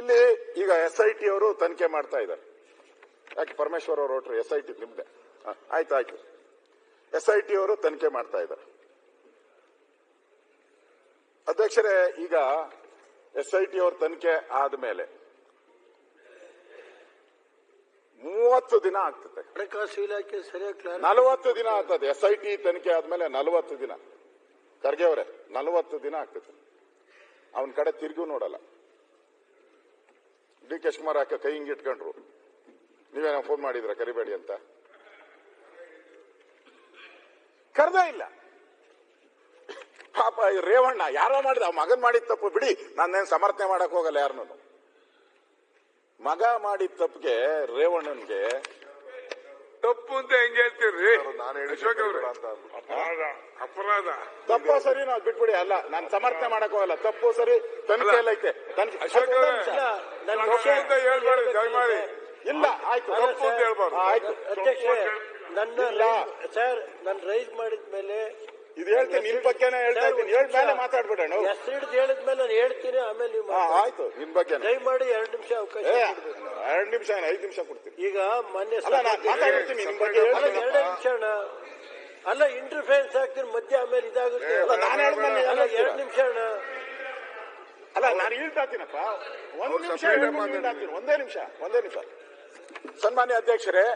ಇಲ್ಲಿ ಈಗ S I T ಅವರು ತನಿಖೆ ಮಾಡ್ತಾ ಇದ್ದಾರೆ. ಯಾಕೆ ಪರಮೇಶ್ವರ್ ಅವರು ಹೊರಟ್ರು? ಎಸ್ ಐ ಟಿ ನಿಮ್ದೆ. ಆಯ್ತು ಆಯ್ತು. ಎಸ್ ಐ ಟಿ ಅವರು ತನಿಖೆ ಮಾಡ್ತಾ ಇದ್ದಾರೆ. ಅಧ್ಯಕ್ಷರೇ ಈಗ ಎಸ್ ಐ ಟಿ ಅವ್ರ ತನಿಖೆ ಆದ್ಮೇಲೆ ಮೂವತ್ತು ದಿನ ಆಗ್ತದೆ. ಹಣಕಾಸು ಇಲಾಖೆ ಸರಿಯಾಗಿ ನಲವತ್ತು ದಿನ ಆಗ್ತದೆ. ಎಸ್ ಐ ಟಿ ತನಿಖೆ ಆದ್ಮೇಲೆ ನಲವತ್ತು ದಿನ. ಖರ್ಗೆ ಅವರೇ ನಲವತ್ತು ದಿನ ಆಗ್ತದೆ. ಅವನ ಕಡೆ ತಿರುಗೂ ನೋಡಲ್ಲ. ಡಿ ಕೆ ಶಿವಕುಮಾರ್ ಯಾಕೆ ಕೈ ಹಿಂಗೆ ಇಟ್ಕೊಂಡ್ರು ನೀವೇನೋ ಫೋನ್ ಮಾಡಿದ್ರ, ಕರಿಬೇಡಿ ಅಂತ. ಕರೆದ ಇಲ್ಲ. ಪಾಪ ಈ ರೇವಣ್ಣ ಯಾರೋ ಮಾಡಿದ ಮಗನ್ ಮಾಡಿದ ತಪ್ಪು ಬಿಡಿ, ನಾನೇನು ಸಮರ್ಥನೆ ಮಾಡಕ್ ಹೋಗಲ್ಲ ಯಾರನ್ನೂ. ಮಗ ಮಾಡಿದ ತಪ್ಪಿಗೆ ರೇವಣ್ಣನ್ಗೆ ತಪ್ಪು ಅಂತ ಹೆಂಗ್ ಹೇಳ್ತೀರಿ? ನಾನು ಅಶೋಕ್ ಅವ್ರೆ. ಅಂತ ಅಪರಾಧ ಅಪರಾಧ. ತಪ್ಪು ಸರಿ ನಾವು ಬಿಟ್ಬಿಡಿ ಅಲ್ಲ ನಾನು ಸಮರ್ಥನೆ ಮಾಡಕ್ ಹೋಗಲ್ಲ. ತಪ್ಪು ಸರಿ ತನಿಖೆ ಎಲ್ಲ ಐತೆ ಅಶೋಕ್ ಅವರೇ, ಅಂತ ಹೇಳ್ಬೇಡಿ ದಯಮಾಡಿ. ಇಲ್ಲ ಆಯ್ತು. ತಪ್ಪು ಅಂತ. ಹೇಳ್ಬಾರ್ದು. ಆಯ್ತು. ಅಧ್ಯಕ್ಷ ನನ್ನ ಸರ್ ನಾನು ರೈಸ್ ಮಾಡಿದ್ಮೇಲೆ ಇದು ಹೇಳ್ತೀನಿ ನಿನ್ ಬಗ್ಗೆನೇ ಹೇಳ್ತಾ ಇದ್ದೀನಿ. ಹೇಳ್ ಮೇಲೆ ಮಾತಾಡ್ಬಿಡೋಣ ಹೆಸರು ಹಿಡಿದು ಹೇಳಿದ್ಮೇಲೆ ನಾನು ಹೇಳ್ತೀನಿ ಆಮೇಲೆ ನೀವು ಹಾ ಮಾತಾಡಿ. ಆಯ್ತು ನಿನ್ ಬಗ್ಗೆ ದಯಮಾಡಿ ಎರಡು ನಿಮಿಷ ಅವಕಾಶ ಕೊಡ್ಬೇಕು. ಎರಡ್ ನಿಮಿಷ ಏನು ಐದು ನಿಮಿಷ ಕೊಡ್ತೀನಿ. ಈಗ ಮೊನ್ನೆ ಅಲ್ಲ ನಾನು ಸಭಾಧ್ಯಕ್ಷ- ಮಾತಾಡ್ತೀನಿ ನಿಮ್ ಬಗ್ಗೆ ಅಲ್ಲ ಹೇಳ್ತೀನಿ. ಎರಡೇ ನಿಮಿಷ ಅಣ್ಣ. ಅಲ್ಲ ಇಂಟರ್ಫಿಯರೆನ್ಸ್ ಆಗ್ತೀನಿ ಮಧ್ಯ ಆಮೇಲೆ ಇದಾಗುತ್ತೆ. ಅಲ್ಲ, ನಾನು ಹೇಳಿದ್ಮೇಲೆ ಅಲ್ಲ? ಎರಡು ನಿಮಿಷ ಅಣ್ಣ. ಅಲ್ಲ ನಾನು ಹೇಳ್ತಾತೀನಪ್ಪ ಒಂದ್ ಅವ್ರು ನಿಮಿಷ separate ಹೇಳ್ಕೊಂಡು ಮಾತಾಡಿ. ಹೇಳ್ತಾತೀನಿ ಒಂದೇ ನಿಮಿಷ ಒಂದೇ ನಿಮಿಷ. ಸನ್ಮಾನ್ಯ ಅಧ್ಯಕ್ಷರೇ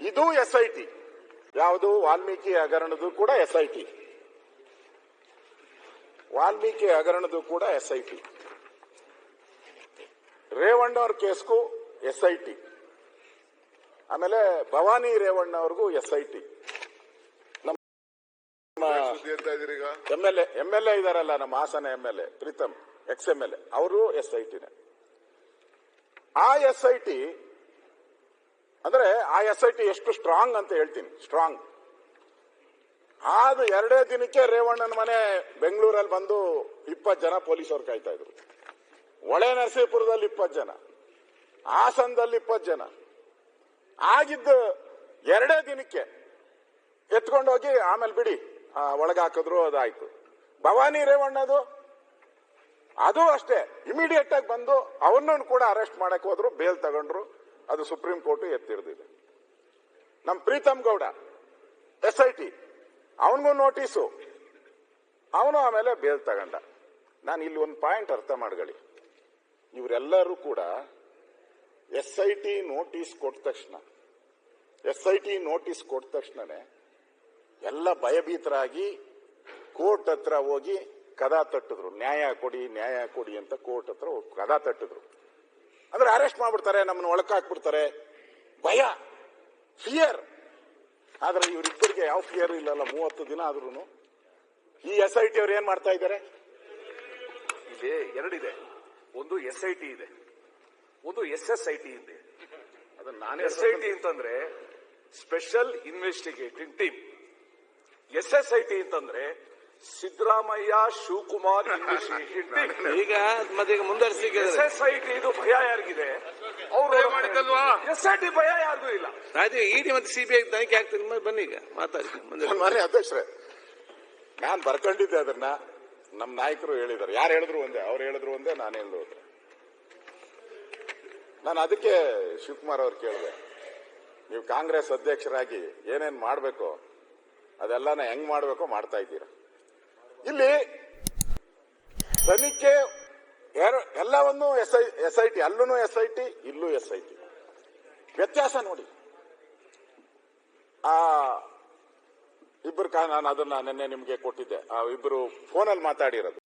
ಇದು ಎಸ್ ಐ ಟಿ. ಯಾವುದು ವಾಲ್ಮೀಕಿ ಹಗರಣದು ಕೂಡ ಎಸ್ ಐ ಟಿ ವಾಲ್ಮೀಕಿ ಹಗರಣದು ಕೂಡ ಎಸ್ ಐ ಟಿ ರೇವಣ್ಣ ಅವ್ರ ಕೇಸ್ಗೂ ಎಸ್ ಆಮೇಲೆ ಭವಾನಿ ರೇವಣ್ಣ ಅವ್ರಿಗೂ S I T L L A ಇದಾರಲ್ಲ ನಮ್ಮ Hassan M L A, Preetham, ex M L A, ಅವರು ಎಸ್ ಆ ಎಸ್ ಐ ಟಿ ಅಂದ್ರೆ ಆ ಎಸ್ ಐ ಟಿ ಎಷ್ಟು ಸ್ಟ್ರಾಂಗ್ ಅಂತ ಹೇಳ್ತೀನಿ ಸ್ಟ್ರಾಂಗ್ ಆದ ಎರಡೇ ದಿನಕ್ಕೆ ರೇವಣ್ಣನ ಮನೆ ಬೆಂಗಳೂರಲ್ಲಿ ಬಂದು ಇಪ್ಪತ್ತು ಜನ ಪೊಲೀಸರು ಕಾಯ್ತಾ ಇದ್ರು. ಒಳೆ ನರಸೀಪುರದಲ್ಲಿ ಇಪ್ಪತ್ತು ಜನ ಹಾಸನದಲ್ಲಿ ಇಪ್ಪತ್ತು ಜನ. ಆಗಿದ್ದು ಎರಡೇ ದಿನಕ್ಕೆ ಎತ್ಕೊಂಡೋಗಿ ಆಮೇಲೆ ಬಿಡಿ ಆ, ಒಳಗೆ ಹಾಕಿದ್ರು ಅದಾಯ್ತು. ಭವಾನಿ ರೇವಣ್ಣದು ಅದು ಅಷ್ಟೇ ಇಮಿಡಿಯೇಟ್ ಆಗಿ ಬಂದು ಅವನ್ನನ್ನು ಕೂಡ ಅರೆಸ್ಟ್ ಮಾಡಕ್ ಹೋದ್ರು ಬೇಲ್ ತಗೊಂಡ್ರು. ಅದು ಸುಪ್ರೀಂ ಕೋರ್ಟ್ ಎತ್ತಿರ್ದಿದೆ ನಮ್ Preetham Gowda, S I T, ಅವನಿಗೂ ನೋಟಿಸು. ಅವನು ಆಮೇಲೆ ಬೇಲ್ ತಗೊಂಡ. ನಾನು ಇಲ್ಲಿ ಒಂದು ಪಾಯಿಂಟ್ ಅರ್ಥ ಮಾಡ್ಕೊಳ್ಳಿ. ಇವರೆಲ್ಲರೂ ಕೂಡ ಎಸ್ ಐ ಟಿ ನೋಟಿಸ್ ಕೊಟ್ಟ ತಕ್ಷಣ, ಎಸ್ ಐ ಟಿ ನೋಟಿಸ್ ಕೊಟ್ಟ ತಕ್ಷಣನೇ ಎಲ್ಲ ಭಯಭೀತರಾಗಿ ಕೋರ್ಟ್ ಹತ್ರ ಹೋಗಿ ಕದಾ ತಟ್ಟಿದ್ರು. ನ್ಯಾಯ ಕೊಡಿ ನ್ಯಾಯ ಕೊಡಿ ಅಂತ ಕೋರ್ಟ್ ಹತ್ರ ಕದ ತಟ್ಟಿದ್ರು. ಅಂದ್ರೆ ಅರೆಸ್ಟ್ ಮಾಡ್ಬಿಡ್ತಾರೆ ನಮ್ಮನ್ನ ಒಳಕ್ಕೆ ಹಾಕ್ಬಿಡ್ತಾರೆ. ಭಯ ಫಿಯರ್ ಆದ್ರೆ ಇವರಿಬ್ಬರಿಗೆ ಯಾವ ಫಿಯರ್ ಇಲ್ಲಲ್ಲ ಮೂವತ್ತು ದಿನ ಆದ್ರೂ ಈ ಎಸ್ ಐ ಟಿ ಅವ್ರು ಏನ್ ಮಾಡ್ತಾ ಇದ್ದಾರೆ? ಇದೆ ಎರಡಿದೆ. ಒಂದು ಎಸ್ ಐ ಟಿ ಇದೆ. ಒಂದು ಎಸ್ ಎಸ್ ಐ ಟಿ ಇದೆ. ಅದನ್ನ ನಾನು ಎಸ್ ಐ ಟಿ ಅಂತಂದ್ರೆ special investigating team S S I T ಅಂತಂದ್ರೆ ಸಿದ್ದರಾಮಯ್ಯ ಶಿವಕುಮಾರ್ ಈಗ ಮತ್ತೆ ಮುಂದರ್ಸಿಗೆ ಎಸ್ ಎಸ್ ಐ ಟಿ ಇದು ಭಯ ಯಾರಿಗಿದೆ? ಅವರು ಮಾಡಿದಲ್ವಾ ಎಸ್ ಐ ಟಿ ಭಯ ಯಾರಿಗೂ ಇಲ್ಲ. ಅದೇ ಇಡಿ ಮತ್ತೆ ಸಿಬಿಐ ತನಿಖೆ ಆಗ್ತದೆ. ಮತ್ತೆ ಬನ್ನಿ ಈಗ ಮಾತಾಡಿ. ಮುಂದೆ ಸನ್ಮಾನ್ಯ ಅಧ್ಯಕ್ಷರೇ ನಾನ್ ಬರ್ಕೊಂಡಿದ್ದೆ ಅದನ್ನ ನಮ್ಮ ನಾಯಕರು ಹೇಳಿದ್ದಾರೆ. ಯಾರು ಹೇಳಿದ್ರು ಒಂದೇ? ಅವ್ರು ಹೇಳಿದ್ರು ಒಂದೇ ನಾನು ಹೇಳಿದ್ರು ಒಂದೇ. ನಾನು ಅದಕ್ಕೆ ಶಿವಕುಮಾರ್ ಅವ್ರು ಕೇಳಿದೆ. ನೀವು ಕಾಂಗ್ರೆಸ್ ಅಧ್ಯಕ್ಷರಾಗಿ ಏನೇನ್ ಮಾಡಬೇಕು ಅದೆಲ್ಲನ ಹೆಂಗ್ ಮಾಡಬೇಕೋ ಮಾಡ್ತಾ ಇದ್ದೀರಾ. ಇಲ್ಲಿ ತನಿಖೆ ಎಲ್ಲವನ್ನು S I S I T ಅಲ್ಲೂ ಎಸ್ ಐ ಟಿ, ಇಲ್ಲೂ ಎಸ್ ಐ ಟಿ. ವ್ಯತ್ಯಾಸ ನೋಡಿ. ಆ ಇಬ್ಬರು ನಾನು ಅದನ್ನ ನಿನ್ನೆ ನಿಮಗೆ ಕೊಟ್ಟಿದ್ದೆ. ಆ ಇಬ್ಬರು ಫೋನಲ್ಲಿ ಮಾತಾಡಿರೋದು.